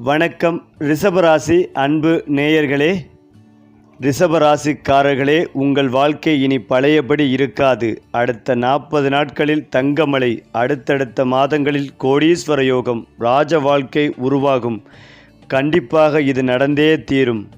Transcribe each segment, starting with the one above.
வணக்கம். ரிஷபராசி அன்பு நேயர்களே ரிஷபராசிக்காரர்களே உங்கள் வாழ்க்கை இனி பழையபடி இருக்காது. அடுத்த நாற்பது நாட்களில் தங்கமலை அடுத்தடுத்த மாதங்களில் கோடீஸ்வர யோகம் ராஜ வாழ்க்கை உருவாகும். கண்டிப்பாக இது நடந்தே தீரும்.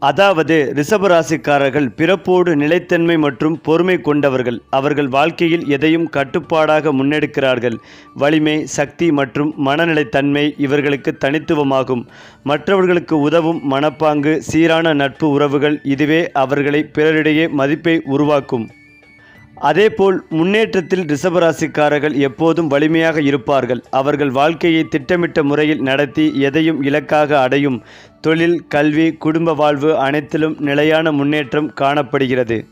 அதாவது ரிஷபராசிக்காரர்கள் பிறப்போடு நிலைத்தன்மை மற்றும் பொறுமை கொண்டவர்கள். அவர்கள் வாழ்க்கையில் எதையும் கட்டுப்பாடாக முன்னெடுக்கிறார்கள். வலிமை சக்தி மற்றும் மனநிலைத்தன்மை இவர்களுக்கு தனித்துவமாகும். மற்றவர்களுக்கு உதவும் மனப்பாங்கு சீரான நட்பு உறவுகள் இதுவே அவர்களை பிறரிடையே மதிப்பை உருவாக்கும். அதேபோல் முன்னேற்றத்தில் ரிஷபராசிக்காரர்கள் எப்போதும் வலிமையாக இருப்பார்கள். அவர்கள் வாழ்க்கையை திட்டமிட்ட முறையில் நடத்தி எதையும் இலக்காக அடையும். தொழில் கல்வி குடும்ப வாழ்வு அனைத்திலும் நிலையான முன்னேற்றம் காணப்படுகிறது.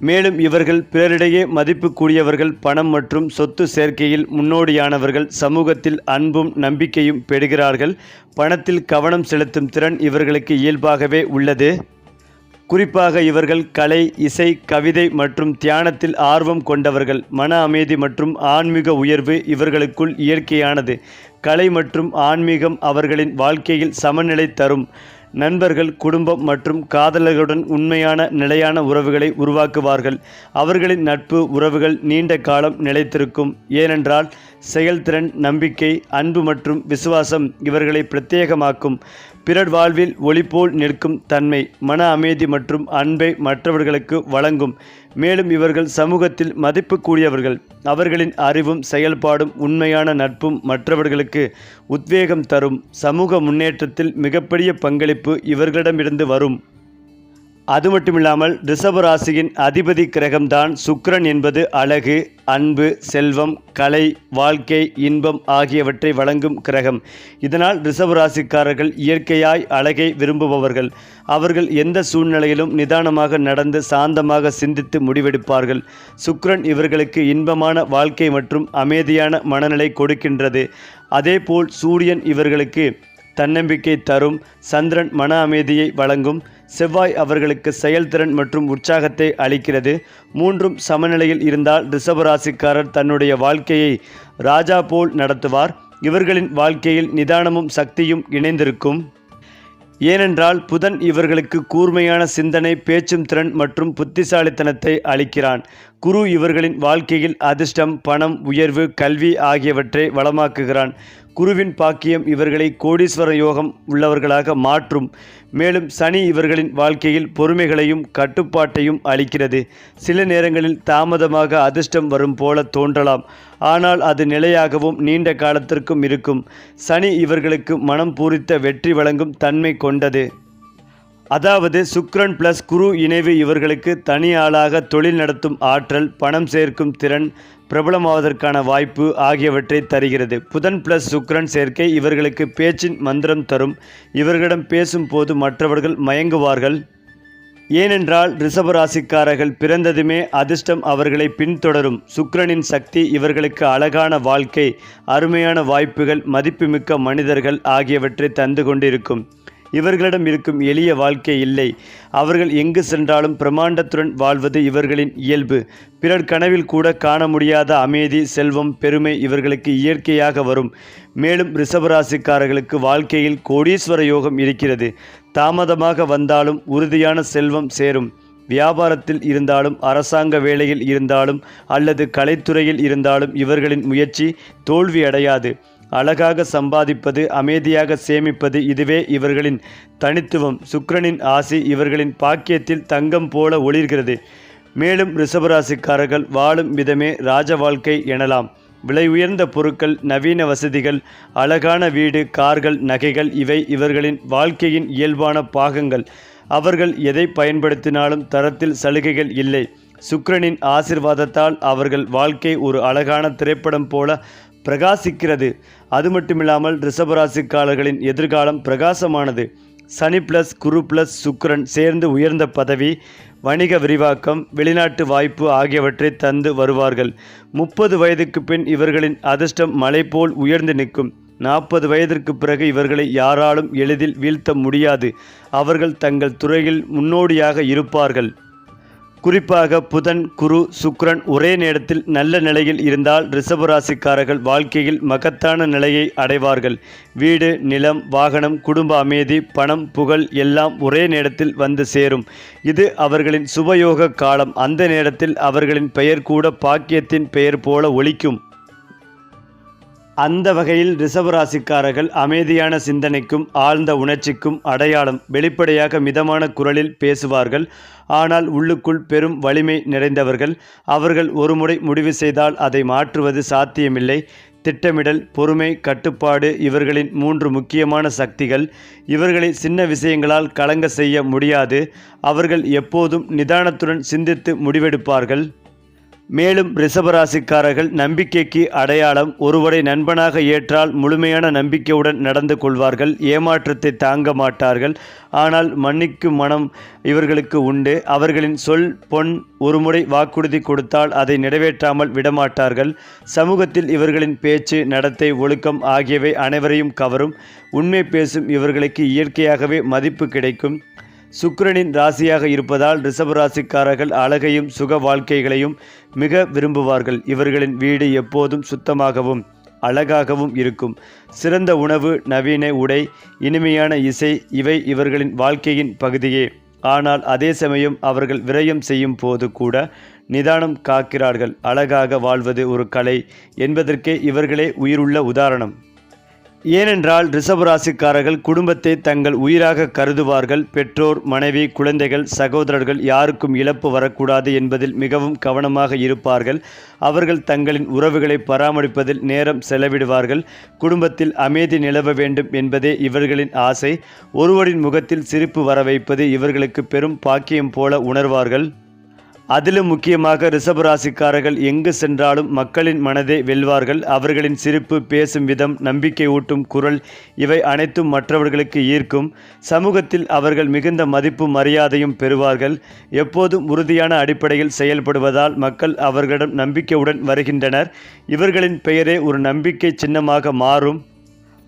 மேலும் இவர்கள் பிறரிடையே மதிப்புக்குரியவர்கள் பணம் மற்றும் சொத்து சேர்க்கையில் முன்னோடியானவர்கள் சமூகத்தில் அன்பும் நம்பிக்கையும் பெறுகிறார்கள். பணத்தில் கவனம் செலுத்தும் திறன் இவர்களுக்கு இயல்பாகவே உள்ளது. குறிப்பாக இவர்கள் கலை இசை கவிதை மற்றும் தியானத்தில் ஆர்வம் கொண்டவர்கள். மன அமைதி மற்றும் ஆன்மீக உயர்வு இவர்களுக்குள் இயற்கையானது. கலை மற்றும் ஆன்மீகம் அவர்களின் வாழ்க்கையில் சமநிலை தரும். நண்பர்கள் குடும்பம் மற்றும் காதலர்களுடன் உண்மையான நிலையான உறவுகளை உருவாக்குவார்கள். அவர்களின் நட்பு உறவுகள் நீண்ட காலம் நிலைத்திருக்கும். ஏனென்றால் செயல்திறன் நம்பிக்கை அன்பு மற்றும் விசுவாசம் இவர்களை பிரத்யேகமாக்கும். பிறர் வாழ்வில் ஒளிபோல் நிற்கும் தன்மை மன அமைதி மற்றும் அன்பை மற்றவர்களுக்கு வழங்கும். மேலும் இவர்கள் சமூகத்தில் மதிப்புக்கூடியவர்கள் அவர்களின் அறிவும் செயல்பாடும் உண்மையான நட்பும் மற்றவர்களுக்கு உத்வேகம் தரும். சமூக முன்னேற்றத்தில் மிகப்பெரிய பங்களிப்பு இவர்களிடமிருந்து வரும். அது மட்டுமில்லாமல் ரிஷப ராசியின் அதிபதி கிரகம்தான் சுக்கிரன் என்பது அழகு அன்பு செல்வம் கலை வாழ்க்கை இன்பம் ஆகியவற்றை வழங்கும் கிரகம். இதனால் ரிஷபராசிக்காரர்கள் இயற்கையாய் அழகை விரும்புபவர்கள். அவர்கள் எந்த சூழ்நிலையிலும் நிதானமாக நடந்து சாந்தமாக சிந்தித்து முடிவெடுப்பார்கள். சுக்ரன் இவர்களுக்கு இன்பமான வாழ்க்கை மற்றும் அமைதியான மனநிலை கொடுக்கின்றது. அதேபோல் சூரியன் இவர்களுக்கு தன்னம்பிக்கை தரும் சந்திரன் மன அமைதியை வழங்கும் செவ்வாய் அவர்களுக்கு செயல்திறன் மற்றும் உற்சாகத்தை அளிக்கிறது. மூன்றும் சமநிலையில் இருந்தால் ரிஷபராசிக்காரர் தன்னுடைய வாழ்க்கையை ராஜா போல் நடத்துவார். இவர்களின் வாழ்க்கையில் நிதானமும் சக்தியும் இணைந்திருக்கும். ஏனென்றால் புதன் இவர்களுக்கு கூர்மையான சிந்தனை பேச்சும் திறன் மற்றும் புத்திசாலித்தனத்தை அளிக்கிறான். குரு இவர்களின் வாழ்க்கையில் அதிர்ஷ்டம் பணம் உயர்வு கல்வி ஆகியவற்றை வளமாக்குகிறான். குருவின் பாக்கியம் இவர்களை கோடீஸ்வர யோகம் உள்ளவர்களாக மாற்றும். மேலும் சனி இவர்களின் வாழ்க்கையில் பொறுமைகளையும் கட்டுப்பாட்டையும் அளிக்கிறது. சில நேரங்களில் தாமதமாக அதிர்ஷ்டம் வரும் போல தோன்றலாம். ஆனால் அது நிலையாகவும் நீண்ட காலத்திற்கும் இருக்கும். சனி இவர்களுக்கு மனம் பூரித்த வெற்றி வழங்கும் தன்மை கொண்டது. அதாவது சுக்ரன் பிளஸ் குரு இணைவு இவர்களுக்கு தனி ஆளாக தொழில் நடத்தும் ஆற்றல் பணம் சேர்க்கும் திறன் பிரபலமாவதற்கான வாய்ப்பு ஆகியவற்றை தருகிறது. புதன் பிளஸ் சுக்ரன் சேர்க்கை இவர்களுக்கு பேச்சின் மந்திரம் தரும். இவர்களிடம் பேசும்போது மற்றவர்கள் மயங்குவார்கள். ஏனென்றால் ரிஷபராசிக்காரர்கள் பிறந்ததுமே அதிர்ஷ்டம் அவர்களை பின்தொடரும். சுக்ரனின் சக்தி இவர்களுக்கு அழகான வாழ்க்கை அருமையான வாய்ப்புகள் மதிப்புமிக்க மனிதர்கள் ஆகியவற்றை தந்து கொண்டிருக்கும். இவர்களிடம் இருக்கும் எளிய வாழ்க்கை இல்லை. அவர்கள் எங்கு சென்றாலும் பிரமாண்டத்துடன் வாழ்வது இவர்களின் இயல்பு. பிறர் கனவில் கூட காண முடியாத அமைதி செல்வம் பெருமை இவர்களுக்கு இயற்கையாக வரும். மேலும் ரிஷபராசிக்காரர்களுக்கு வாழ்க்கையில் கோடீஸ்வர யோகம் இருக்கிறது. தாமதமாக வந்தாலும் உறுதியான செல்வம் சேரும். வியாபாரத்தில் இருந்தாலும் அரசாங்க வேலையில் இருந்தாலும் அல்லது கலைத்துறையில் இருந்தாலும் இவர்களின் முயற்சி தோல்வி அடையாது அழகாக சம்பாதிப்பது அமைதியாக சேமிப்பது இதுவே இவர்களின் தனித்துவம். சுக்கரனின் ஆசி இவர்களின் பாக்கியத்தில் தங்கம் போல ஒளிர்கிறது. மேலும் ரிஷபராசிக்காரர்கள் வாழும் விதமே ராஜ வாழ்க்கை எனலாம். விலை உயர்ந்த பொருட்கள் நவீன வசதிகள் அழகான வீடு கார்கள் நகைகள் இவை இவர்களின் வாழ்க்கையின் இயல்பான பாகங்கள். அவர்கள் எதை பயன்படுத்தினாலும் தரத்தில் சலுகைகள் இல்லை. சுக்ரனின் ஆசிர்வாதத்தால் அவர்கள் வாழ்க்கை ஒரு அழகான திரைப்படம் போல பிரகாசிக்கிறது. அது மட்டுமில்லாமல் ரிஷபராசிக்காரர்களின் எதிர்காலம் பிரகாசமானது. சனி பிளஸ் குரு பிளஸ் சுக்கிரன் சேர்ந்து உயர்ந்த பதவி வணிக விரிவாக்கம் வெளிநாட்டு வாய்ப்பு ஆகியவற்றை தந்து வருவார்கள். முப்பது வயதுக்கு பின் இவர்களின் அதிர்ஷ்டம் மலை போல் உயர்ந்து நிற்கும். நாற்பது வயதிற்கு பிறகு இவர்களை யாராலும் எளிதில் வீழ்த்த முடியாது. அவர்கள் தங்கள் துறையில் முன்னோடியாக இருப்பார்கள். குறிப்பாக புதன் குரு சுக்ரன் ஒரே நேரத்தில் நல்ல நிலையில் இருந்தால் ரிஷபராசிக்காரர்கள் வாழ்க்கையில் மகத்தான நிலையை அடைவார்கள். வீடு நிலம் வாகனம் குடும்ப அமைதி பணம் புகழ் எல்லாம் ஒரே நேரத்தில் வந்து சேரும். இது அவர்களின் சுபயோக காலம். அந்த நேரத்தில் அவர்களின் பெயர் கூட பாக்கியத்தின் பெயர் போல ஒழிக்கும் அந்த வகையில் ரிஷபராசிக்காரர்கள் அமைதியான சிந்தனைக்கும் ஆழ்ந்த உணர்ச்சிக்கும் அடையாளம் வெளிப்படையாக மிதமான குரலில் பேசுவார்கள். ஆனால் உள்ளுக்குள் பெரும் வலிமை நிறைந்தவர்கள் அவர்கள் ஒருமுறை முடிவு செய்தால் அதை மாற்றுவது சாத்தியமில்லை. திட்டமிடல் பொறுமை கட்டுப்பாடு இவர்களின் மூன்று முக்கியமான சக்திகள். இவர்களை சின்ன விஷயங்களால் கலங்க செய்ய முடியாது. அவர்கள் எப்போதும் நிதானத்துடன் சிந்தித்து முடிவெடுப்பார்கள். மேலும் ரிஷபராசிக்காரர்கள் நம்பிக்கைக்கு அடையாளம் ஒருவரை நண்பனாக ஏற்றால் முழுமையான நம்பிக்கையுடன் நடந்து கொள்வார்கள் ஏமாற்றத்தை தாங்க மாட்டார்கள். ஆனால் மன்னிக்கும் மனம் இவர்களுக்கு உண்டு. அவர்களின் சொல் பொன் ஒருமுறை வாக்குறுதி கொடுத்தால் அதை நிறைவேற்றாமல் விடமாட்டார்கள். சமூகத்தில் இவர்களின் பேச்சு நடத்தை ஒழுக்கம் ஆகியவை அனைவரையும் கவரும். உண்மை பேசும் இவர்களுக்கு இயற்கையாகவே மதிப்பு கிடைக்கும். சுக்கிரனின் ராசியாக இருப்பதால் ரிஷபராசிக்காரர்கள் அழகையும் சுக வாழ்க்கைகளையும் மிக விரும்புவார்கள். இவர்களின் வீடு எப்போதும் சுத்தமாகவும் அழகாகவும் இருக்கும். சிறந்த உணவு நவீன உடை இனிமையான இசை இவை இவர்களின் வாழ்க்கையின் பகுதியே. ஆனால் அதே சமயம் அவர்கள் விரயம் செய்யும் போது கூட நிதானம் காக்கிறார்கள். அழகாக வாழ்வது ஒரு கலை என்பதற்கே இவர்களே உயிருள்ள உதாரணம். ஏனென்றால் ரிஷபராசிக்காரர்கள் குடும்பத்தை தங்கள் உயிராக கருதுவார்கள். பெற்றோர் மனைவி குழந்தைகள் சகோதரர்கள் யாருக்கும் இழப்பு வரக்கூடாது என்பதில் மிகவும் கவனமாக இருப்பார்கள். அவர்கள் தங்களின் உறவுகளை பராமரிப்பதில் நேரம் செலவிடுவார்கள். குடும்பத்தில் அமைதி நிலவ வேண்டும் என்பதே இவர்களின் ஆசை. ஒருவரின் முகத்தில் சிரிப்பு வர வைப்பது இவர்களுக்கு பெரும் பாக்கியம் போல உணர்வார்கள். அதிலும் முக்கியமாக ரிஷபராசிக்காரர்கள் எங்கு சென்றாலும் மக்களின் மனதை வெல்வார்கள். அவர்களின் சிரிப்பு பேசும் விதம் நம்பிக்கை ஊட்டும் குரல் இவை அனைத்தும் மற்றவர்களுக்கு ஈர்க்கும். சமூகத்தில் அவர்கள் மிகுந்த மதிப்பு மரியாதையும் பெறுவார்கள். எப்போதும் உறுதியான அடிப்படையில் செயல்படுவதால் மக்கள் அவர்களிடம் நம்பிக்கையுடன் வருகின்றனர். இவர்களின் பெயரே ஒரு நம்பிக்கை சின்னமாக மாறும்.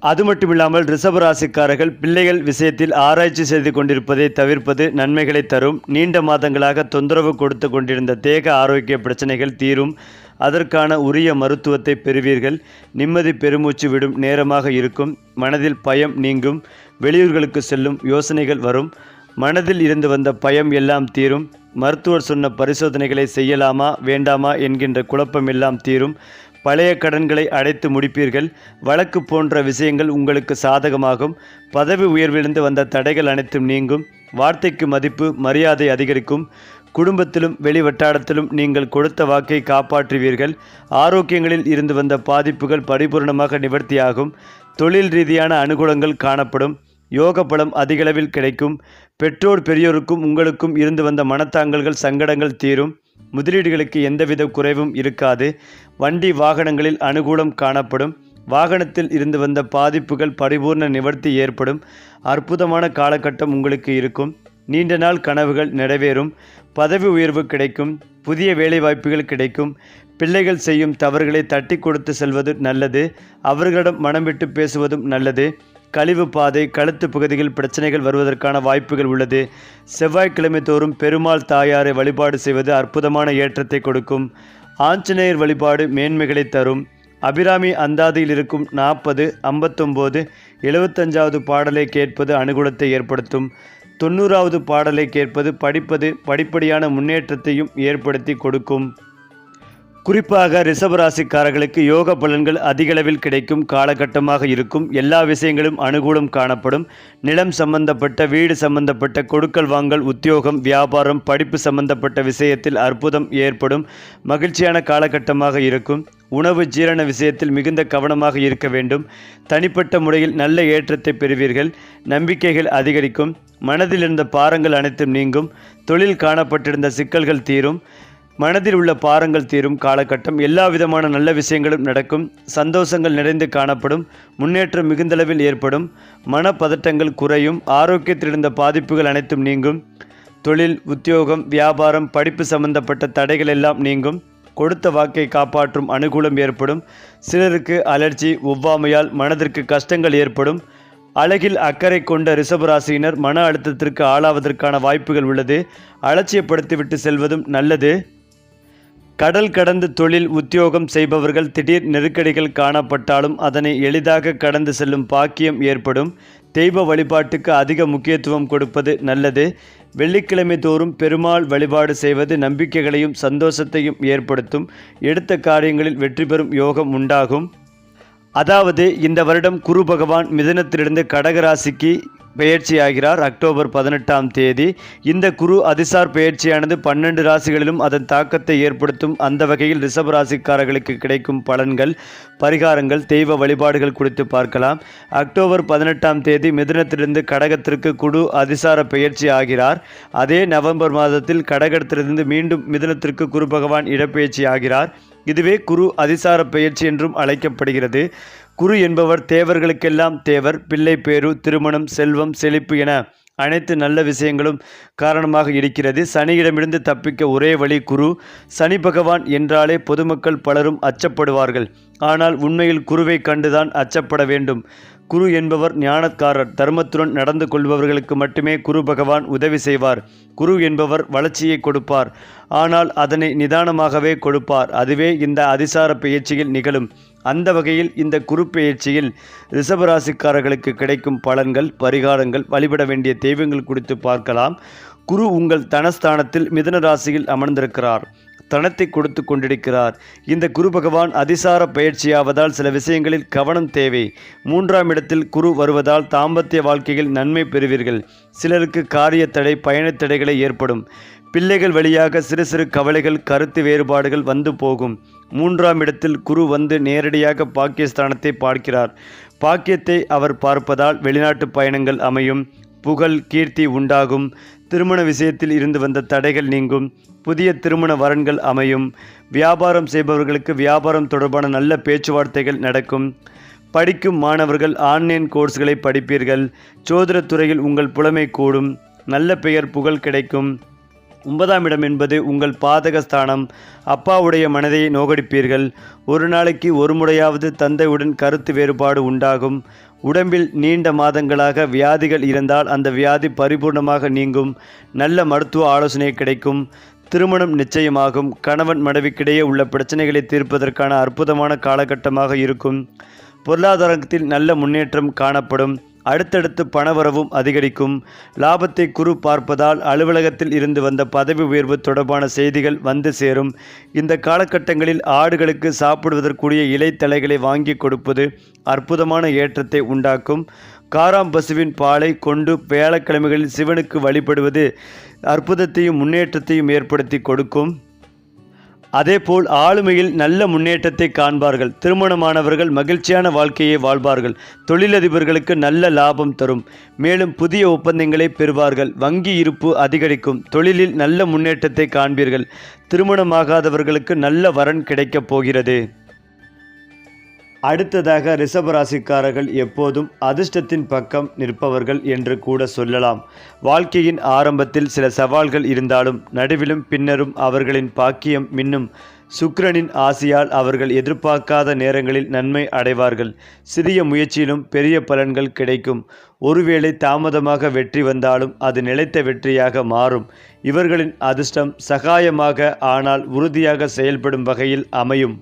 அது மட்டுமில்லாமல் ராசிக்காரர்கள் பிள்ளைகள் விஷயத்தில் ஆராய்ச்சி செய்து கொண்டிருப்பதை தவிர்ப்பது நன்மைகளை தரும். நீண்ட மாதங்களாக தொந்தரவு கொடுத்து கொண்டிருந்த தேக ஆரோக்கிய பிரச்சனைகள் தீரும். அதற்கான உரிய மருத்துவத்தை பெறுவீர்கள். நிம்மதி பெருமூச்சு விடும் நேரமாக இருக்கும். மனதில் பயம் நீங்கும். வெளியூர்களுக்கு செல்லும் யோசனைகள் வரும். மனதில் இருந்து வந்த பயம் எல்லாம் தீரும். மருத்துவர் சொன்ன பரிசோதனைகளை செய்யலாமா வேண்டாமா என்கின்ற குழப்பம் எல்லாம் தீரும். பழைய கடன்களை அடைத்து முடிப்பீர்கள். வழக்கு போன்ற விஷயங்கள் உங்களுக்கு சாதகமாகும். பதவி உயர்விலிருந்து வந்த தடைகள் அனைத்தும் நீங்கும். வார்த்தைக்கு மதிப்பு மரியாதை அதிகரிக்கும். குடும்பத்திலும் வெளி வட்டாரத்திலும் நீங்கள் கொடுத்த வாக்கை காப்பாற்றுவீர்கள். ஆரோக்கியங்களில் இருந்து வந்த பாதிப்புகள் பரிபூர்ணமாக நிவர்த்தியாகும். தொழில் ரீதியான அனுகூலங்கள் காணப்படும். யோக பலம் அதிகளவில் கிடைக்கும். பெற்றோர் பெரியோருக்கும் உங்களுக்கும் இருந்து வந்த மனத்தாங்கல்கள் சங்கடங்கள் தீரும். முதலீடுகளுக்கு எந்தவித குறைவும் இருக்காது. வண்டி வாகனங்களில் அனுகூலம் காணப்படும். வாகனத்தில் இருந்து வந்த பாதிப்புகள் பரிபூர்ண நிவர்த்தி ஏற்படும். அற்புதமான காலகட்டம் உங்களுக்கு இருக்கும். நீண்ட நாள் கனவுகள் நிறைவேறும். பதவி உயர்வு கிடைக்கும். புதிய வேலைவாய்ப்புகள் கிடைக்கும். பிள்ளைகள் செய்யும் தவறுகளை தட்டி கொடுத்து செல்வது நல்லது. அவர்களிடம் மனம் விட்டு பேசுவதும் நல்லது. கழிவு பாதை கழுத்து பகுதியில் பிரச்சனைகள் வருவதற்கான வாய்ப்புகள் உள்ளது. செவ்வாய்க்கிழமை தோறும் பெருமாள் தாயாரை வழிபாடு செய்வது அற்புதமான ஏற்றத்தை கொடுக்கும். ஆஞ்சநேயர் வழிபாடு மேன்மைகளை தரும். அபிராமி அந்தாதியில் இருக்கும் நாற்பது ஐம்பத்தொம்போது எழுபத்தஞ்சாவது பாடலை கேட்பது அனுகூலத்தை ஏற்படுத்தும். தொண்ணூறாவது பாடலை கேட்பது படிப்பது படிப்படியான முன்னேற்றத்தையும் ஏற்படுத்தி கொடுக்கும். குறிப்பாக ரிஷபராசிக்காரர்களுக்கு யோக பலன்கள் அதிகளவில் கிடைக்கும் காலகட்டமாக இருக்கும். எல்லா விஷயங்களும் அனுகூலம் காணப்படும். நிலம் சம்பந்தப்பட்ட வீடு சம்பந்தப்பட்ட கொடுக்கல் வாங்கல் உத்தியோகம் வியாபாரம் படிப்பு சம்பந்தப்பட்ட விஷயத்தில் அற்புதம் ஏற்படும். மகிழ்ச்சியான காலகட்டமாக இருக்கும். உணவு ஜீரண விஷயத்தில் மிகுந்த கவனமாக இருக்க வேண்டும். தனிப்பட்ட முறையில் நல்ல ஏற்றத்தை பெறுவீர்கள். நம்பிக்கைகள் அதிகரிக்கும். மனதில் இருந்த பாரங்கள் அனைத்தும் நீங்கும். தொழில் காணப்பட்டிருந்த சிக்கல்கள் தீரும். மனதில் உள்ள பாரங்கள் தீரும் காலகட்டம். எல்லா விதமான நல்ல விஷயங்களும் நடக்கும். சந்தோஷங்கள் நிறைந்து காணப்படும். முன்னேற்றம் மிகுந்தளவில் ஏற்படும். மனப்பதட்டங்கள் குறையும். ஆரோக்கியத்தில் இருந்த பாதிப்புகள் அனைத்தும் நீங்கும். தொழில் உத்தியோகம் வியாபாரம் படிப்பு சம்பந்தப்பட்ட தடைகள் எல்லாம் நீங்கும். கொடுத்த வாக்கை காப்பாற்றும் அனுகூலம் ஏற்படும். சிலருக்கு அலர்ஜி ஒவ்வாமையால் மனதிற்கு கஷ்டங்கள் ஏற்படும். அழகில் அக்கறை கொண்ட ரிஷபராசியினர் மன அழுத்தத்திற்கு ஆளாவதற்கான வாய்ப்புகள் உள்ளது. அலட்சியப்படுத்திவிட்டு செல்வதும் நல்லது. கடல் கடந்து தொழில் உத்தியோகம் செய்பவர்கள் திடீர் நெருக்கடிகள் காணப்பட்டாலும் அதனை எளிதாக கடந்து செல்லும் பாக்கியம் ஏற்படும். தெய்வ வழிபாட்டுக்கு அதிக முக்கியத்துவம் கொடுப்பது நல்லது. வெள்ளிக்கிழமை தோறும் பெருமாள் வழிபாடு செய்வது நம்பிக்கைகளையும் சந்தோஷத்தையும் ஏற்படுத்தும். எடுத்த காரியங்களில் வெற்றி பெறும் யோகம் உண்டாகும். அதாவது இந்த வருடம் குரு பகவான் மிதனத்திலிருந்து கடகராசிக்கு பெயர்ச்சியாகிறார். அக்டோபர் பதினெட்டாம் தேதி இந்த குரு அதிசார் பெயர்ச்சியானது பன்னெண்டு ராசிகளிலும் அதன் தாக்கத்தை ஏற்படுத்தும். அந்த வகையில் ரிஷப ராசிக்காரர்களுக்கு கிடைக்கும் பலன்கள் பரிகாரங்கள் தெய்வ வழிபாடுகள் குறித்து பார்க்கலாம். அக்டோபர் பதினெட்டாம் தேதி மிதுனத்திலிருந்து கடகத்திற்கு குரு அதிசார பெயர்ச்சி ஆகிறார். அதே நவம்பர் மாதத்தில் கடகத்திலிருந்து மீண்டும் மிதுனத்திற்கு குரு பகவான் இடப்பெயர்ச்சி ஆகிறார். இதுவே குரு அதிசார பெயர்ச்சி என்றும் அழைக்கப்படுகிறது. குரு என்பவர் தேவர்களுக்கெல்லாம் தேவர் பிள்ளை பேரு திருமணம் செல்வம் செழிப்பு என அனைத்து நல்ல விஷயங்களும் காரணமாக இருக்கிறது. சனியிடமிருந்து தப்பிக்க ஒரே வழி குரு. சனி பகவான் என்றாலே பொதுமக்கள் பலரும் அச்சப்படுவார்கள். ஆனால் உண்மையில் குருவை கண்டுதான் அச்சப்பட வேண்டும். குரு என்பவர் ஞானக்காரர். தர்மத்துடன் நடந்து கொள்பவர்களுக்கு மட்டுமே குரு பகவான் உதவி செய்வார். குரு என்பவர் வளர்ச்சியை கொடுப்பார். ஆனால் அதனை நிதானமாகவே கொடுப்பார். அதுவே இந்த அதிசார பயிற்சியில் நிகழும். அந்த வகையில் இந்த குறுப்பெயர்ச்சியில் ரிஷபராசிக்காரர்களுக்கு கிடைக்கும் பலன்கள் பரிகாரங்கள் வழிபட வேண்டிய தெய்வங்கள் குறித்து பார்க்கலாம். குரு உங்கள் தனஸ்தானத்தில் மிதன ராசியில் அமர்ந்திருக்கிறார். தனத்தை கொடுத்து கொண்டிருக்கிறார். இந்த குரு பகவான் அதிசார பயிற்சியாவதால் சில விஷயங்களில் கவனம் தேவை. மூன்றாம் இடத்தில் குரு வருவதால் தாம்பத்திய வாழ்க்கையில் நன்மை பெறுவீர்கள். சிலருக்கு காரிய தடை பயணத் தடைகளை ஏற்படும். பிள்ளைகள் வழியாக சிறு சிறு கவலைகள் கருத்து வேறுபாடுகள் வந்து போகும். மூன்றாம் இடத்தில் குரு வந்து நேரடியாக பாகிஸ்தானத்தை பார்க்கிறார். பாக்கியத்தை அவர் பார்ப்பதால் வெளிநாட்டு பயணங்கள் அமையும். புகழ் கீர்த்தி உண்டாகும். திருமண விஷயத்தில் இருந்து வந்த தடைகள் நீங்கும். புதிய திருமண வரன்கள் அமையும். வியாபாரம் செய்பவர்களுக்கு வியாபாரம் தொடர்பான நல்ல பேச்சுவார்த்தைகள் நடக்கும். படிக்கும் மாணவர்கள் ஆன்லைன் கோர்ஸ்களை படிப்பீர்கள். சோதரத் துறையில் உங்கள் புலமை கூடும். நல்ல பெயர் புகழ் கிடைக்கும். ஒன்பதாம் இடம் என்பது உங்கள் பாதகஸ்தானம். அப்பாவுடைய மனதை நோகடிப்பீர்கள். ஒரு நாளைக்கு ஒரு முறையாவது தந்தையுடன் கருத்து வேறுபாடு உண்டாகும். உடம்பில் நீண்ட மாதங்களாக வியாதிகள் இருந்தால் அந்த வியாதி பரிபூர்ணமாக நீங்கும். நல்ல மருத்துவ ஆலோசனை கிடைக்கும். திருமணம் நிச்சயமாகும். கணவன் மனைவிக்கிடையே உள்ள பிரச்சனைகளை தீர்ப்பதற்கான அற்புதமான காலகட்டமாக இருக்கும். பொருளாதாரத்தில் நல்ல முன்னேற்றம் காணப்படும். அடுத்தடுத்து பணவரவும் அதிகரிக்கும். லாபத்தை குரு பார்ப்பதால் அலுவலகத்தில் இருந்து வந்த பதவி உயர்வு தொடர்பான செய்திகள் வந்து சேரும். இந்த காலகட்டங்களில் ஆடுகளுக்கு சாப்பிடுவதற்குரிய இலைத்தலைகளை வாங்கி கொடுப்பது அற்புதமான ஏற்றத்தை உண்டாக்கும். காராம் பசுவின் பாலை கொண்டு வியாழக்கிழமைகளில் சிவனுக்கு வழிபடுவது அற்புதத்தையும் முன்னேற்றத்தையும் ஏற்படுத்தி கொடுக்கும். அதேபோல் ஆளுமையில் நல்ல முன்னேற்றத்தை காண்பார்கள். திருமணமானவர்கள் மகிழ்ச்சியான வாழ்க்கையை வாழ்வார்கள். தொழிலதிபர்களுக்கு நல்ல லாபம் தரும். மேலும் புதிய ஒப்பந்தங்களை பெறுவார்கள். வங்கி இருப்பு அதிகரிக்கும். தொழிலில் நல்ல முன்னேற்றத்தை காண்பீர்கள். திருமணமாகாதவர்களுக்கு நல்ல வரன் கிடைக்கப் போகிறது. அடுத்ததாக ரிஷபராசிக்காரர்கள் எப்போதும் அதிர்ஷ்டத்தின் பக்கம் நிற்பவர்கள் என்று கூட சொல்லலாம். வாழ்க்கையின் ஆரம்பத்தில் சில சவால்கள் இருந்தாலும் நடுவிலும் பின்னரும் அவர்களின் பாக்கியம் மின்னும். சுக்கிரனின் ஆசையால் அவர்கள் எதிர்பார்க்காத நேரங்களில் நன்மை அடைவார்கள். சிறிய முயற்சியிலும் பெரிய பலன்கள் கிடைக்கும். ஒருவேளை தாமதமாக வெற்றி வந்தாலும் அது நிலைத்த வெற்றியாக மாறும். இவர்களின் அதிர்ஷ்டம் சகாயமாக ஆனால் உறுதியாக செயல்படும் வகையில் அமையும்.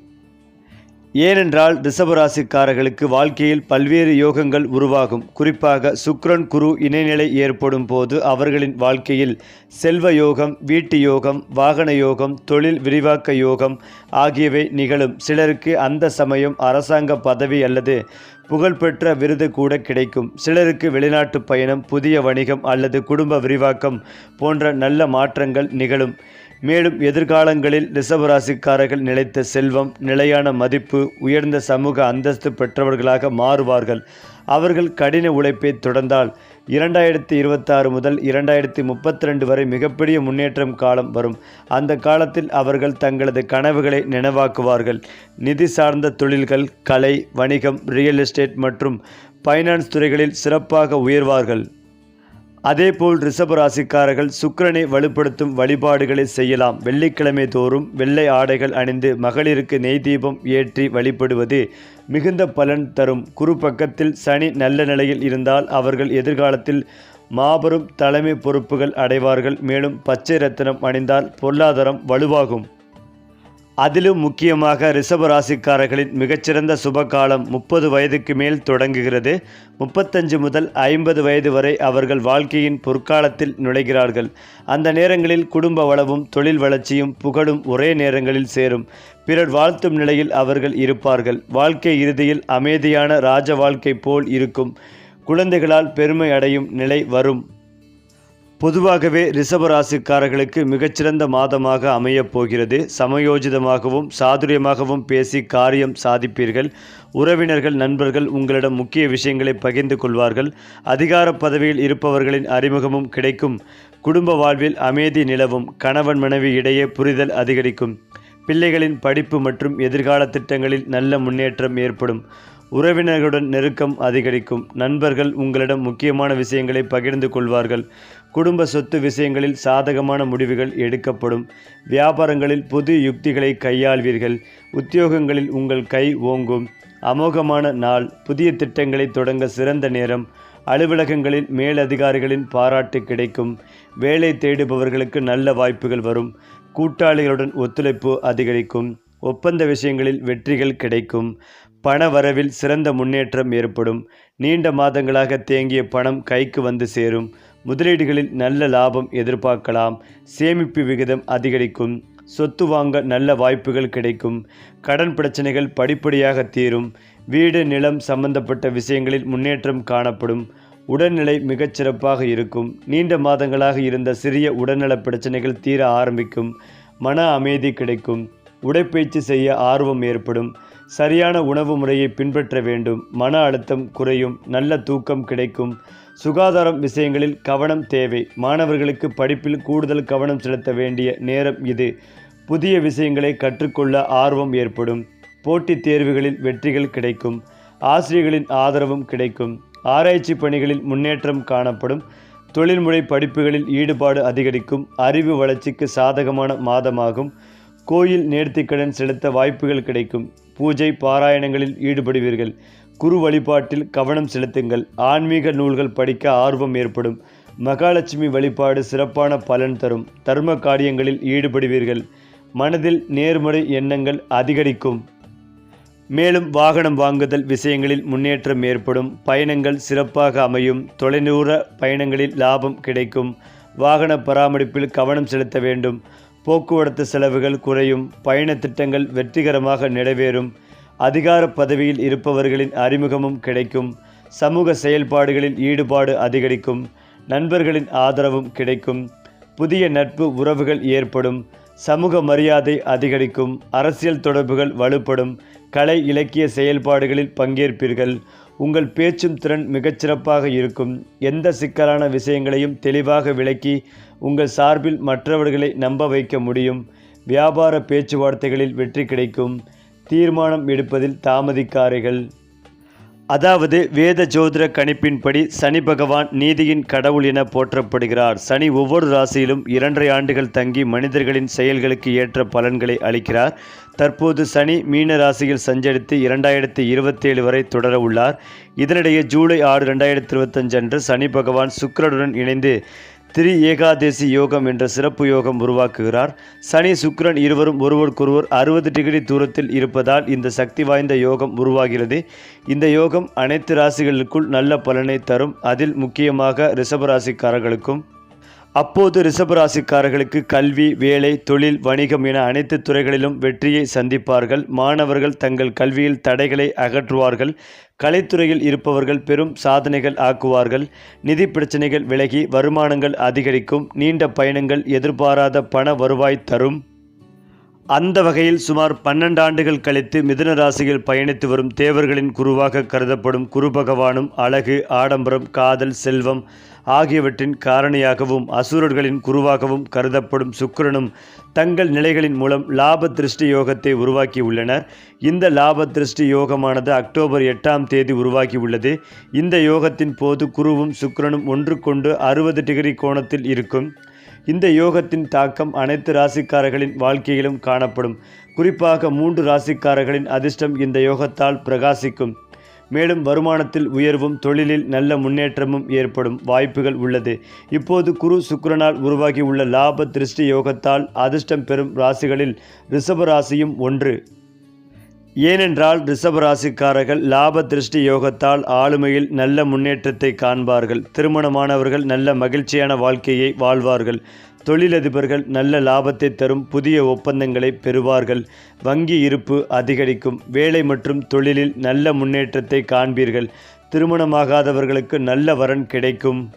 ஏனென்றால் ரிஷபராசிக்காரர்களுக்கு வாழ்க்கையில் பல்வேறு யோகங்கள் உருவாகும். குறிப்பாக சுக்ரன் குரு இணைநிலை ஏற்படும் போது அவர்களின் வாழ்க்கையில் செல்வ யோகம் வீட்டு யோகம் வாகன யோகம் தொழில் விரிவாக்க யோகம் ஆகியவை நிகழும். சிலருக்கு அந்த சமயம் அரசாங்க பதவி அல்லது புகழ்பெற்ற விருது கூட கிடைக்கும். சிலருக்கு வெளிநாட்டு பயணம் புதிய வணிகம் அல்லது குடும்ப விரிவாக்கம் போன்ற நல்ல மாற்றங்கள் நிகழும். மேலும் எதிர்காலங்களில் ரிஷபராசிக்காரர்கள் நிலைத்த செல்வம் நிலையான மதிப்பு உயர்ந்த சமூக அந்தஸ்து பெற்றவர்களாக மாறுவார்கள். அவர்கள் கடின உழைப்பை தொடர்ந்தால் இரண்டாயிரத்தி இருபத்தாறு முதல் இரண்டாயிரத்தி முப்பத்தி ரெண்டு வரை மிகப்பெரிய முன்னேற்றம் காலம் வரும். அந்த காலத்தில் அவர்கள் தங்களது கனவுகளை நினைவாக்குவார்கள். நிதி சார்ந்த தொழில்கள் கலை வணிகம் ரியல் எஸ்டேட் மற்றும் ஃபைனான்ஸ் துறைகளில் சிறப்பாக உயர்வார்கள். அதேபோல் ரிஷபராசிக்காரர்கள் சுக்கரனை வலுப்படுத்தும் வழிபாடுகளை செய்யலாம். வெள்ளிக்கிழமை தோறும் வெள்ளை ஆடைகள் அணிந்து மகளிருக்கு நெய் தீபம் ஏற்றி வழிபடுவது மிகுந்த பலன் தரும். குறு பக்கத்தில் சனி நல்ல நிலையில் இருந்தால் அவர்கள் எதிர்காலத்தில் மாபெரும் தலைமை பொறுப்புகள் அடைவார்கள். மேலும் பச்சை ரத்தினம் அணிந்தால் பொருளாதாரம் வலுவாகும். அதிலும் முக்கியமாக ரிஷப ராசிக்காரர்களின் மிகச்சிறந்த சுபகாலம் முப்பது வயதுக்கு மேல் தொடங்குகிறது. முப்பத்தஞ்சு முதல் ஐம்பது வயது வரை அவர்கள் வாழ்க்கையின் பொற்காலத்தில் நுழைகிறார்கள். அந்த நேரங்களில் குடும்ப வளவும் தொழில் வளர்ச்சியும் புகழும் ஒரே நேரங்களில் சேரும். பிறர் வாழ்த்தும் நிலையில் அவர்கள் இருப்பார்கள். வாழ்க்கை இறுதியில் அமைதியான ராஜ வாழ்க்கை போல் இருக்கும். குழந்தைகளால் பெருமை அடையும் நிலை வரும். பொதுவாகவே ரிஷபராசிக்காரர்களுக்கு மிகச்சிறந்த மாதமாக அமையப் போகிறது. சமயோஜிதமாகவும் சாதுரியமாகவும் பேசி காரியம் சாதிப்பீர்கள். உறவினர்கள் நண்பர்கள் உங்களிடம் முக்கிய விஷயங்களை பகிர்ந்து கொள்வார்கள். அதிகார பதவியில் இருப்பவர்களின் அறிமுகமும் கிடைக்கும். குடும்ப வாழ்வில் அமைதி நிலவும். கணவன் மனைவி இடையே புரிதல் அதிகரிக்கும். பிள்ளைகளின் படிப்பு மற்றும் எதிர்கால திட்டங்களில் நல்ல முன்னேற்றம் ஏற்படும். உறவினர்களுடன் நெருக்கம் அதிகரிக்கும். நண்பர்கள் உங்களிடம் முக்கியமான விஷயங்களை பகிர்ந்து கொள்வார்கள். குடும்ப சொத்து விஷயங்களில் சாதகமான முடிவுகள் எடுக்கப்படும். வியாபாரங்களில் புது யுக்திகளை கையாள்வீர்கள். உத்தியோகங்களில் உங்கள் கை ஓங்கும். அமோகமான நாள். புதிய திட்டங்களை தொடங்க சிறந்த நேரம். அலுவலகங்களில் மேலதிகாரிகளின் பாராட்டு கிடைக்கும். வேலை தேடுபவர்களுக்கு நல்ல வாய்ப்புகள் வரும். கூட்டாளிகளுடன் ஒத்துழைப்பு அதிகரிக்கும். ஒப்பந்த விஷயங்களில் வெற்றிகள் கிடைக்கும். பண வரவில் சிறந்த முன்னேற்றம் ஏற்படும். நீண்ட மாதங்களாக தேங்கிய பணம் கைக்கு வந்து சேரும். முதலீடுகளில் நல்ல லாபம் எதிர்பார்க்கலாம். சேமிப்பு விகிதம் அதிகரிக்கும். சொத்து வாங்க நல்ல வாய்ப்புகள் கிடைக்கும். கடன் பிரச்சனைகள் படிப்படியாக தீரும். வீடு நிலம் சம்பந்தப்பட்ட விஷயங்களில் முன்னேற்றம் காணப்படும். உடல்நிலை மிகச்சிறப்பாக இருக்கும். நீண்ட மாதங்களாக இருந்த சிறிய உடல்நல பிரச்சனைகள் தீர ஆரம்பிக்கும். மன அமைதி கிடைக்கும். உடற்பயிற்சி செய்ய ஆர்வம் ஏற்படும். சரியான உணவு முறையை பின்பற்ற வேண்டும். மன அழுத்தம் குறையும் நல்ல தூக்கம் கிடைக்கும். சுகாதாரம் விஷயங்களில் கவனம் தேவை. மாணவர்களுக்கு படிப்பில் கூடுதல் கவனம் செலுத்த வேண்டிய நேரம் இது. புதிய விஷயங்களை கற்றுக்கொள்ள ஆர்வம் ஏற்படும். போட்டித் தேர்வுகளில் வெற்றிகள் கிடைக்கும். ஆசிரியர்களின் ஆதரவும் கிடைக்கும். ஆராய்ச்சி பணிகளில் முன்னேற்றம் காணப்படும். தொழில்முறை படிப்புகளில் ஈடுபாடு அதிகரிக்கும். அறிவு வளர்ச்சிக்கு சாதகமான மாதமாகும். கோயில் நேர்த்திக்கடன் செலுத்த வாய்ப்புகள் கிடைக்கும். பூஜை பாராயணங்களில் ஈடுபடுவீர்கள். குரு வழிபாட்டில் கவனம் செலுத்துங்கள். ஆன்மீக நூல்கள் படிக்க ஆர்வம் ஏற்படும். மகாலட்சுமி வழிபாடு சிறப்பான பலன் தரும். தர்ம காரியங்களில் ஈடுபடுவீர்கள். மனதில் நேர்மறை எண்ணங்கள் அதிகரிக்கும். மேலும் வாகனம் வாங்குதல் விஷயங்களில் முன்னேற்றம் ஏற்படும். பயணங்கள் சிறப்பாக அமையும். தொலைதூர பயணங்களில் லாபம் கிடைக்கும். வாகன பராமரிப்பில் கவனம் செலுத்த வேண்டும். போக்குவரத்து செலவுகள் குறையும் பயண திட்டங்கள் வெற்றிகரமாக நிறைவேறும் அதிகார பதவியில் இருப்பவர்களின் அறிமுகமும் கிடைக்கும் சமூக செயல்பாடுகளில் ஈடுபாடு அதிகரிக்கும் நண்பர்களின் ஆதரவும் கிடைக்கும் புதிய நட்பு உறவுகள் ஏற்படும் சமூக மரியாதை அதிகரிக்கும் அரசியல் தொடர்புகள் வலுப்படும் கலை இலக்கிய செயல்பாடுகளில் பங்கேற்பீர்கள் உங்கள் பேச்சும் திறன் மிகச்சிறப்பாக இருக்கும் எந்த சிக்கலான விஷயங்களையும் தெளிவாக விளக்கி உங்கள் சார்பில் மற்றவர்களை நம்ப வைக்க முடியும். வியாபார பேச்சுவார்த்தைகளில் வெற்றி கிடைக்கும். தீர்மானம் எடுப்பதில் தாமதிக்காரைகள் அதாவது வேத ஜோதிட கணிப்பின்படி சனி பகவான் நீதியின் கடவுள் என போற்றப்படுகிறார். சனி ஒவ்வொரு ராசியிலும் இரண்டரை ஆண்டுகள் தங்கி மனிதர்களின் செயல்களுக்கு ஏற்ற பலன்களை அளிக்கிறார். தற்போது சனி மீன ராசியில் சஞ்சரித்து இரண்டாயிரத்தி இருபத்தேழு வரை தொடர உள்ளார். இதனிடையே ஜூலை ஆறு ரெண்டாயிரத்தி இருபத்தஞ்சு அன்று சனி பகவான் சுக்கரனுடன் இணைந்து திரி ஏகாதேசி யோகம் என்ற சிறப்பு யோகம் உருவாக்குகிறார். சனி சுக்ரன் இருவரும் ஒருவருக்கொருவர் அறுபது டிகிரி தூரத்தில் இருப்பதால் இந்த சக்தி வாய்ந்த யோகம் உருவாகிறது. இந்த யோகம் அனைத்து ராசிகளுக்குள் நல்ல பலனை தரும். அதில் முக்கியமாக ரிஷபராசிக்காரர்களுக்கும் அப்போது ரிஷபராசிக்காரர்களுக்கு கல்வி வேலை தொழில் வணிகம் என அனைத்து துறைகளிலும் வெற்றியை சந்திப்பார்கள். மாணவர்கள் தங்கள் கல்வியில் தடைகளை அகற்றுவார்கள். கலைத்துறையில் இருப்பவர்கள் பெரும் சாதனைகள் ஆக்குவார்கள். நிதி பிரச்சனைகள் விலகி வருமானங்கள் அதிகரிக்கும். நீண்ட பயணங்கள் எதிர்பாராத பண வருவாய் தரும். அந்த வகையில் சுமார் பன்னெண்டு ஆண்டுகள் கழித்து மிதுன ராசியில் பயணித்து வரும் தேவர்களின் குருவாக கருதப்படும் குரு பகவானும் அழகு ஆடம்பரம் காதல் செல்வம் ஆகியவற்றின் காரணியாகவும் அசுரர்களின் குருவாகவும் கருதப்படும் சுக்கிரனும் தங்கள் நிலைகளின் மூலம் லாப திருஷ்டி யோகத்தை உருவாக்கி உள்ளனர். இந்த லாப திருஷ்டி யோகமானது அக்டோபர் எட்டாம் தேதி உருவாகியுள்ளது இந்த யோகத்தின் போது குருவும் சுக்கிரனும் ஒன்றுக்கொண்டு அறுபது டிகிரி கோணத்தில் இருக்கும். இந்த யோகத்தின் தாக்கம் அனைத்து ராசிக்காரர்களின் வாழ்க்கையிலும் காணப்படும். குறிப்பாக மூன்று ராசிக்காரர்களின் அதிர்ஷ்டம் இந்த யோகத்தால் பிரகாசிக்கும். மேலும் வருமானத்தில் உயர்வும் தொழிலில் நல்ல முன்னேற்றமும் ஏற்படும் வாய்ப்புகள் உள்ளது. இப்போது குரு சுக்கரனால் உருவாகியுள்ள லாப திருஷ்டி யோகத்தால் அதிர்ஷ்டம் பெறும் ராசிகளில் ரிஷப ராசியும் ஒன்று. ஏனென்றால் ரிஷபராசிக்காரர்கள் லாப திருஷ்டி யோகத்தால் ஆளுமையில் நல்ல முன்னேற்றத்தை காண்பார்கள். திருமணமானவர்கள் நல்ல மகிழ்ச்சியான வாழ்க்கையை வாழ்வார்கள். தொழிலதிபர்கள் நல்ல லாபத்தை தரும் புதிய ஒப்பந்தங்களை பெறுவார்கள். வங்கி இருப்பு அதிகரிக்கும். வேலை மற்றும் தொழிலில் நல்ல முன்னேற்றத்தை காண்பீர்கள். திருமணமாகாதவர்களுக்கு நல்ல வரன் கிடைக்கும்.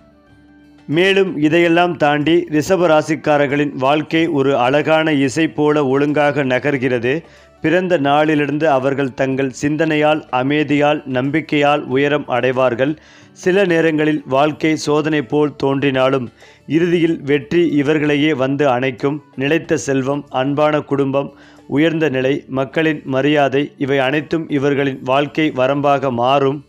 மேலும் இதையெல்லாம் தாண்டி ரிஷப ராசிக்காரர்களின் வாழ்க்கை ஒரு அழகான இசை போல ஒழுங்காக நகர்கிறது. பிறந்த நாளிலிருந்து அவர்கள் தங்கள் சிந்தனையால் அமைதியால் நம்பிக்கையால் உயரம் அடைவார்கள். சில நேரங்களில் வாழ்க்கை சோதனை போல் தோன்றினாலும் இறுதியில் வெற்றி இவர்களையே வந்து அணைக்கும். நிலைத்த செல்வம் அன்பான குடும்பம் உயர்ந்த நிலை மக்களின் மரியாதை இவை அனைத்தும் இவர்களின் வாழ்க்கை வரம்பாக மாறும்.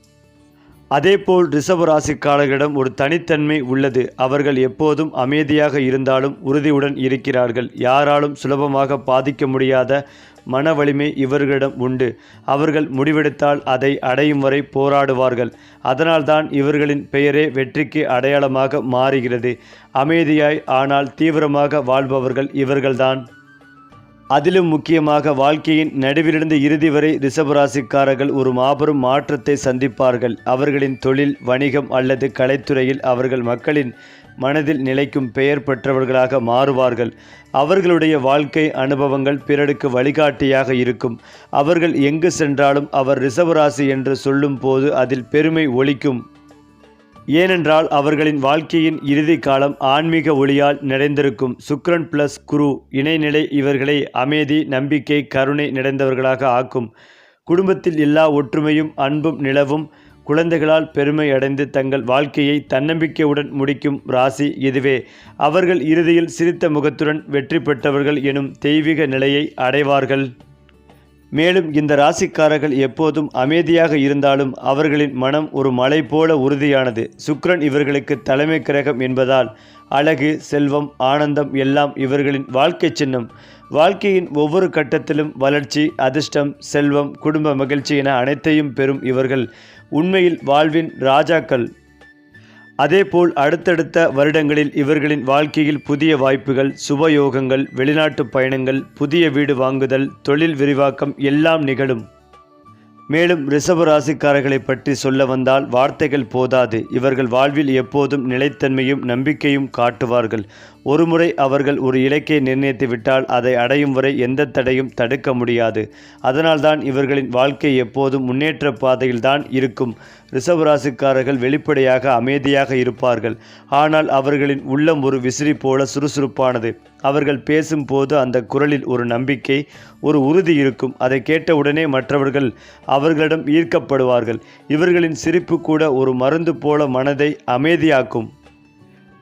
அதேபோல் ரிஷப ராசிக்காரர்களிடம் ஒரு தனித்தன்மை உள்ளது. அவர்கள் எப்போதும் அமைதியாக இருந்தாலும் உறுதியுடன் இருக்கிறார்கள். யாராலும் சுலபமாக பாதிக்க முடியாத மன வலிமை இவர்களிடம் உண்டு. அவர்கள் முடிவெடுத்தால் அதை அடையும் வரை போராடுவார்கள். அதனால்தான் இவர்களின் பெயரே வெற்றிக்கு அடையாளமாக மாறுகிறது. அமைதியாய் ஆனால் தீவிரமாக வாழ்பவர்கள் இவர்கள்தான். அதிலும் முக்கியமாக வாழ்க்கையின் நடுவிலிருந்து இறுதி வரை ரிஷபராசிக்காரர்கள் ஒரு மாபெரும் மாற்றத்தை சந்திப்பார்கள். அவர்களின் தொழில் வணிகம் அல்லது கலைத்துறையில் அவர்கள் மக்களின் மனதில் நிலைக்கும் பெயர் பெற்றவர்களாக மாறுவார்கள். அவர்களுடைய வாழ்க்கை அனுபவங்கள் பிறருக்கு வழிகாட்டியாக இருக்கும். அவர்கள் எங்கு சென்றாலும் அவர் ரிசவராசி என்று சொல்லும் போது அதில் பெருமை ஒலிக்கும். ஏனென்றால் அவர்களின் வாழ்க்கையின் இறுதி காலம் ஆன்மீக ஒளியால் நிறைந்திருக்கும். சுக்ரன் பிளஸ் குரு இணைநிலை இவர்களை அமைதி நம்பிக்கை கருணை நிறைந்தவர்களாக ஆக்கும். குடும்பத்தில் எல்லா ஒற்றுமையும் அன்பும் நிலவும். குழந்தைகளால் பெருமை அடைந்து தங்கள் வாழ்க்கையை தன்னம்பிக்கையுடன் முடிக்கும் ராசி இதுவே. அவர்கள் இறுதியில் சிரித்த முகத்துடன் வெற்றி பெற்றவர்கள் எனும் தெய்வீக நிலையை அடைவார்கள். மேலும் இந்த ராசிக்காரர்கள் எப்போதும் அமைதியாக இருந்தாலும் அவர்களின் மனம் ஒரு மலை போல உறுதியானது. சுக்ரன் இவர்களுக்கு தலைமை கிரகம் என்பதால் அழகு செல்வம் ஆனந்தம் எல்லாம் இவர்களின் வாழ்க்கை சின்னம். வாழ்க்கையின் ஒவ்வொரு கட்டத்திலும் வளர்ச்சி அதிர்ஷ்டம் செல்வம் குடும்ப மகிழ்ச்சி என அனைத்தையும் பெறும் இவர்கள். உண்மையில் வாழ்வின் ராஜாக்கள். அதேபோல் அடுத்தடுத்த வருடங்களில் இவர்களின் வாழ்க்கையில் புதிய வாய்ப்புகள் சுபயோகங்கள் வெளிநாட்டு பயணங்கள் புதிய வீடு வாங்குதல் தொழில் விரிவாக்கம் எல்லாம் நிகழும். மேலும் ரிஷப ராசிக்காரர்களை பற்றி சொல்ல வந்தால் வார்த்தைகள் போதாது. இவர்கள் வாழ்வில் எப்போதும் நிலைத்தன்மையும் நம்பிக்கையும் காட்டுவார்கள். ஒருமுறை அவர்கள் ஒரு இலக்கை நிர்ணயித்து விட்டால் அதை அடையும் வரை எந்த தடையும் தடுக்க முடியாது. அதனால்தான் இவர்களின் வாழ்க்கை எப்போதும் முன்னேற்ற பாதையில்தான் இருக்கும். ரிஷபராசிக்காரர்கள் வெளிப்படையாக அமைதியாக இருப்பார்கள். ஆனால் அவர்களின் உள்ளம் ஒரு விசிறி போல சுறுசுறுப்பானது. அவர்கள் பேசும்போது அந்த குரலில் ஒரு நம்பிக்கை ஒரு உறுதி இருக்கும். அதை கேட்டவுடனே மற்றவர்கள் அவர்களிடம் ஈர்க்கப்படுவார்கள். இவர்களின் சிரிப்பு கூட ஒரு மருந்து போல மனதை அமைதியாக்கும்.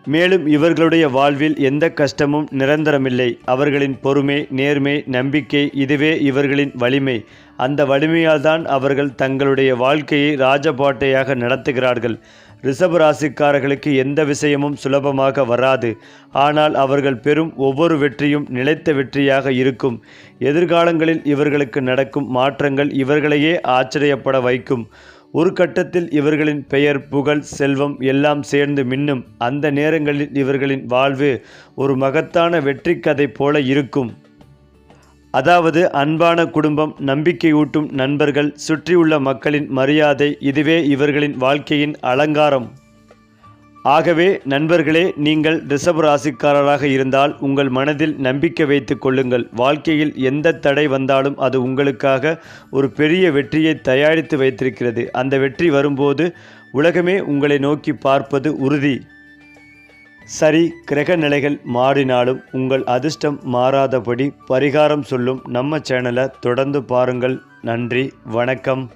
மேலும் இவர்களுடைய வாழ்வில் எந்த கஷ்டமும் நிரந்தரமில்லை. அவர்களின் பொறுமை நேர்மை நம்பிக்கை இதுவே இவர்களின் வலிமை. அந்த வலிமையால் தான் அவர்கள் தங்களுடைய வாழ்க்கையை ராஜபாட்டையாக நடத்துகிறார்கள். ரிஷப ராசிக்காரர்களுக்கு எந்த விஷயமும் சுலபமாக வராது. ஆனால் அவர்கள் பெறும் ஒவ்வொரு வெற்றியும் நிலைத்த வெற்றியாக இருக்கும். எதிர்காலங்களில் இவர்களுக்கு நடக்கும் மாற்றங்கள் இவர்களையே ஆச்சரியப்பட வைக்கும். ஒரு கட்டத்தில் இவர்களின் பெயர் புகழ் செல்வம் எல்லாம் சேர்ந்து மின்னும். அந்த நேரங்களில் இவர்களின் வாழ்வு ஒரு மகத்தான வெற்றி கதை போல இருக்கும். அதாவது அன்பான குடும்பம் நம்பிக்கையூட்டும் நண்பர்கள் சுற்றியுள்ள மக்களின் மரியாதை இதுவே இவர்களின் வாழ்க்கையின் அலங்காரம். ஆகவே நண்பர்களே நீங்கள் ரிஷப ராசிக்காரராக இருந்தால் உங்கள் மனதில் நம்பிக்கை வைத்து கொள்ளுங்கள். வாழ்க்கையில் எந்த தடை வந்தாலும் அது உங்களுக்காக ஒரு பெரிய வெற்றியை தயாரித்து வைத்திருக்கிறது. அந்த வெற்றி வரும்போது உலகமே உங்களை நோக்கி பார்ப்பது உறுதி. சரி கிரக நிலைகள் மாறினாலும் உங்கள் அதிர்ஷ்டம் மாறாதபடி பரிகாரம் சொல்லும் நம்ம சேனலை தொடர்ந்து பாருங்கள். நன்றி வணக்கம்.